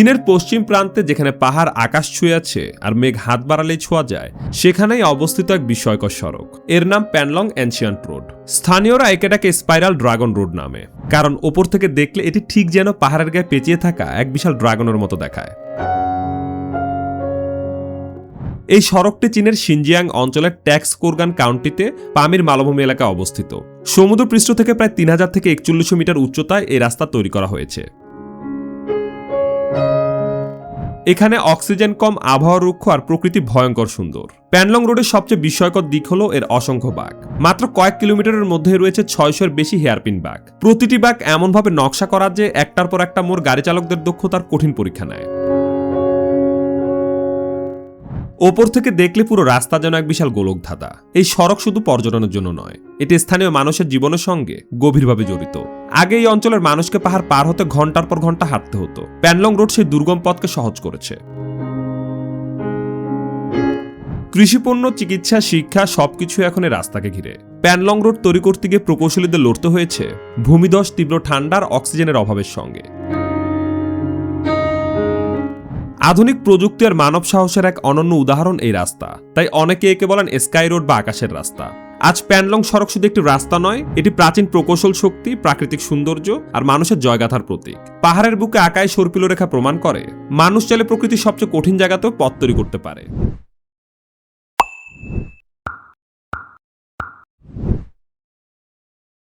চীনের পশ্চিম প্রান্তে যেখানে পাহাড় আকাশ ছুঁয়ে আছে আর মেঘ হাত বাড়ালেই ছোঁয়া যায়, সেখানেই অবস্থিত এক বিস্ময়কর সড়ক। এর নাম প্যানলং অ্যানশিয়ান্ট রোড। স্থানীয়রা একেটাকে স্পাইরাল ড্রাগন রোড নামে, কারণ ওপর থেকে দেখলে এটি ঠিক যেন পাহাড়ের গায়ে পেঁচিয়ে থাকা এক বিশাল ড্রাগনের মতো দেখায়। এই সড়কটি চীনের সিনজিয়াং অঞ্চলের ট্যাক্স কোরগান কাউন্টিতে পামির মালভূমি এলাকায় অবস্থিত। সমুদ্রপৃষ্ঠ থেকে প্রায় তিন হাজার থেকে একচল্লিশশো মিটার উচ্চতায় এই রাস্তা তৈরি করা হয়েছে। এখানে অক্সিজেন কম, আবহাওয়া রুক্ষ আর প্রকৃতি ভয়ঙ্কর সুন্দর। প্যানলং রোডের সবচেয়ে বিস্ময়কর দিক হলো এর অসংখ্য বাঘ। মাত্র কয়েক কিলোমিটারের মধ্যে রয়েছে ছয়শোর বেশি হেয়ারপিন বাঘ। প্রতিটি বাঘ এমনভাবে নকশা করা যে একটার পর একটা মোর গাড়ি চালকদের দক্ষতার কঠিন পরীক্ষা নেয়। ওপর থেকে দেখলে পুরো রাস্তা যেন এক বিশাল গোলক ধাঁধা এই সড়ক শুধু পর্যটনের জন্য নয়, এটি স্থানীয় মানুষের জীবনের সঙ্গে গভীরভাবে জড়িত। আগে এই অঞ্চলের মানুষকে পাহাড় পার হতে ঘণ্টার পর ঘণ্টা হাঁটতে হতো। প্যানলং রোড সেই দুর্গম পথকে সহজ করেছে। কৃষিপণ্য, চিকিৎসা, শিক্ষা সবকিছু এখন এই রাস্তাকে ঘিরে। প্যানলং রোড তৈরি করতে গিয়ে প্রকৌশলীদের লড়তে হয়েছে ভূমিধস, তীব্র ঠান্ডার, অক্সিজেনের অভাবের সঙ্গে। আধুনিক প্রযুক্তি আর মানব সাহসের এক অনন্য উদাহরণ এই রাস্তা। তাই অনেকে একে বলেন স্কাই রোড বা আকাশের রাস্তা। আজ প্যানলং সড়ক শুধু একটি রাস্তা নয়, এটি প্রাচীন প্রকৌশল শক্তি, প্রাকৃতিক সৌন্দর্য আর মানুষের জয়গাথার প্রতীক। পাহাড়ের বুকে আকায় সর্পিল রেখা প্রমাণ করে, মানুষ চলে প্রকৃতির সবচেয়ে কঠিন জায়গাতেও পথ তৈরি করতে পারে।